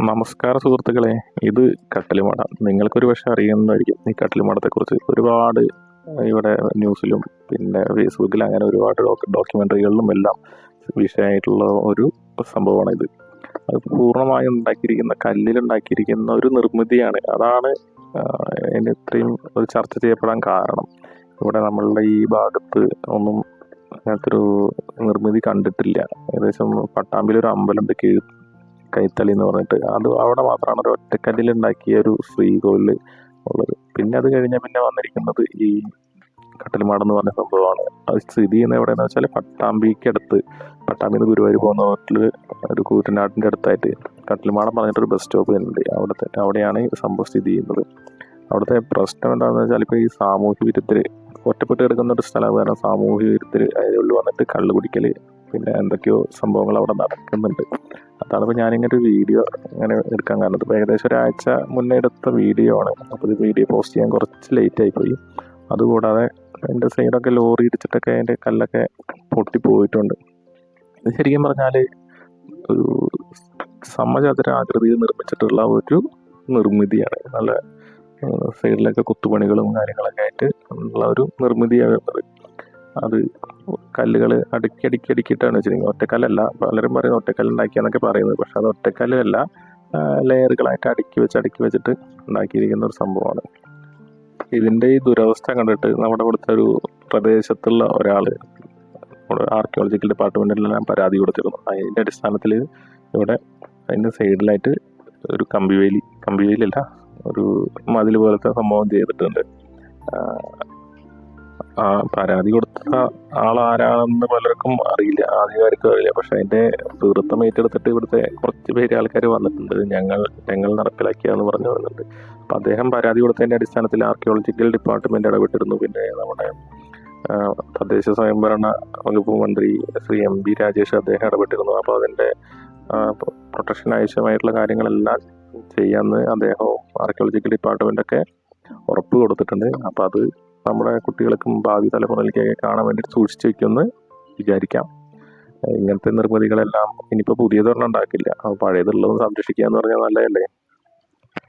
നമസ്കാര സുഹൃത്തുക്കളെ ഇത് കട്ടലിമട. നിങ്ങൾക്കൊരു പക്ഷെ അറിയുന്നതായിരിക്കും ഈ കട്ടലിമടത്തെക്കുറിച്ച്. ഒരുപാട് ഇവിടെ ന്യൂസിലും പിന്നെ ഫേസ്ബുക്കിലും അങ്ങനെ ഒരുപാട് ഡോക്യുമെന്ററികളിലും എല്ലാം വിഷയമായിട്ടുള്ള ഒരു സംഭവമാണ് ഇത് അത് പൂർണമായും ഉണ്ടാക്കിയിരിക്കുന്ന കല്ലിലുണ്ടാക്കിയിരിക്കുന്ന ഒരു നിർമ്മിതിയാണ്. അതാണ് അതിന് ഇത്രയും ഒരു ചർച്ച ചെയ്യപ്പെടാൻ കാരണം. ഇവിടെ നമ്മളുടെ ഈ ഭാഗത്ത് ഒന്നും അങ്ങനത്തെ ഒരു നിർമ്മിതി കണ്ടിട്ടില്ല. ഏകദേശം പട്ടാമ്പിലൊരു അമ്പലമുണ്ട് കീഴ് കൈത്തളി എന്ന് പറഞ്ഞിട്ട്. അത് അവിടെ മാത്രമാണ് ഒരു ഒറ്റക്കല്ലിൽ ഉണ്ടാക്കിയ ഒരു ശ്രീകോവിൽ ഉള്ളത്. പിന്നെ അത് കഴിഞ്ഞാൽ പിന്നെ വന്നിരിക്കുന്നത് ഈ കട്ടൽമാടെന്ന് പറഞ്ഞ സംഭവമാണ്. അത് സ്ഥിതി ചെയ്യുന്ന എവിടെയെന്ന് വെച്ചാൽ പട്ടാമ്പിക്ക് അടുത്ത്. പട്ടാമ്പി നിന്ന് ഗുരുവായൂർ പോകുന്ന റോട്ടിൽ ഒരു കൂറ്റനാട്ടിന്റെ അടുത്തായിട്ട്. കട്ടൽമാടം പറഞ്ഞിട്ടൊരു ബസ് സ്റ്റോപ്പ് ഉണ്ട് അവിടുത്തെ അവിടെയാണ് ഈ സംഭവം സ്ഥിതി ചെയ്യുന്നത്. അവിടുത്തെ പ്രശ്നം എന്താണെന്ന് വെച്ചാൽ ഇപ്പോൾ ഈ സാമൂഹ്യ വിരുദ്ധർ ഒറ്റപ്പെട്ട് കിടക്കുന്ന ഒരു സ്ഥലം കാരണം സാമൂഹ്യ വിരുദ്ധർ അതിനുള്ളിൽ വന്നിട്ട് കള്ള് കുടിക്കൽ പിന്നെ എന്തൊക്കെയോ സംഭവങ്ങൾ അവിടെ നടക്കുന്നുണ്ട്. ഞാൻ ഞാനിങ്ങനെ ഒരു വീഡിയോ ഇങ്ങനെ എടുക്കാൻ കാരണം. ഇപ്പോൾ ഏകദേശം ഒരാഴ്ച മുന്നേ എടുത്ത വീഡിയോ ആണ്. അപ്പോൾ ഇത് വീഡിയോ പോസ്റ്റ് ചെയ്യാൻ കുറച്ച് ലേറ്റ് ആയിപ്പോയി അതുകൂടാതെ എന്റെ സൈഡൊക്കെ ലോറി ഇടിച്ചിട്ടൊക്കെ അതിന്റെ കല്ലൊക്കെ പൊട്ടി പോയിട്ടുണ്ട്. ഇത് ശരിക്കും പറഞ്ഞാൽ ഒരു സമചതുര ആകൃതിയിൽ നിർമ്മിച്ചിട്ടുള്ള ഒരു നിർമ്മിതിയാണ്. നല്ല സൈഡിലൊക്കെ കുത്തുപണികളും കാര്യങ്ങളൊക്കെ ആയിട്ട് ഉള്ള ഒരു നിർമ്മിതിയാണ്. അത് കല്ലുകൾ അടുക്കി അടുക്കി അടുക്കിയിട്ടാണ് വെച്ചിരിക്കുന്നത്. ഒറ്റക്കല്ലല്ല. പലരും പറയുന്നത് ഒറ്റക്കല്ലുണ്ടാക്കിയെന്നൊക്കെ പറയുന്നത്. പക്ഷെ അത് ഒറ്റക്കല്ലല്ല. ലെയറുകളായിട്ട് അടുക്കി വെച്ച് അടുക്കി വെച്ചിട്ട് ഉണ്ടാക്കിയിരിക്കുന്ന ഒരു സംഭവമാണ്. ഇതിന്റെ ഈ ദുരവസ്ഥ കണ്ടിട്ട് നമ്മുടെ ഇവിടുത്തെ ഒരു പ്രദേശത്തുള്ള ഒരാൾ നമ്മുടെ ആർക്കിയോളജിക്കൽ ഡിപ്പാർട്ട്മെന്റിലെല്ലാം പരാതി കൊടുത്തിരുന്നു. അതിന്റെ അടിസ്ഥാനത്തിൽ ഇവിടെ അതിന്റെ സൈഡിലായിട്ട് ഒരു കമ്പിവേലി കമ്പിവേലിയല്ല ഒരു മതിൽ പോലത്തെ സംഭവം ചെയ്തിട്ടുണ്ട്. ആ പരാതി കൊടുത്ത ആൾ ആളാരാണെന്ന് പലർക്കും അറിയില്ല ആധികാരിക്കും അറിയില്ല. പക്ഷെ അതിന്റെ തീർത്ഥം ഏറ്റെടുത്തിട്ട് ഇവിടുത്തെ കുറച്ച് പേര് ആൾക്കാർ വന്നിട്ടുണ്ട്. ഞങ്ങൾ ഞങ്ങൾ നടപ്പിലാക്കിയാന്ന് പറഞ്ഞു വന്നിട്ടുണ്ട്. അപ്പൊ അദ്ദേഹം പരാതി കൊടുത്തതിന്റെ അടിസ്ഥാനത്തിൽ ആർക്കിയോളജിക്കൽ ഡിപ്പാർട്ട്മെന്റ് ഇടപെട്ടിരുന്നു. പിന്നെ നമ്മുടെ തദ്ദേശ സ്വയംഭരണ വകുപ്പ് മന്ത്രി ശ്രീ എം ബി രാജേഷ് അദ്ദേഹം ഇടപെട്ടിരുന്നു. അപ്പോൾ അതിന്റെ പ്രൊട്ടക്ഷൻ ആവശ്യമായിട്ടുള്ള കാര്യങ്ങളെല്ലാം ചെയ്യാന്ന് അദ്ദേഹവും ആർക്കിയോളജിക്കൽ ഡിപ്പാർട്ട്മെന്റ് ഒക്കെ ഉറപ്പ് കൊടുത്തിട്ടുണ്ട്. അപ്പോൾ അത് നമ്മുടെ കുട്ടികൾക്കും ഭാവി തലമുറയിലേക്കൊക്കെ കാണാൻ വേണ്ടി സൂക്ഷിച്ചു വെക്കുമെന്ന് വിചാരിക്കാം. ഇങ്ങനത്തെ നിർമ്മിതികളെല്ലാം ഇനിയിപ്പോൾ പുതിയതൊരെണ്ണം ഉണ്ടാക്കില്ല. പഴയതുള്ളതും സംരക്ഷിക്കുക എന്ന് പറഞ്ഞാൽ നല്ലതല്ലേ?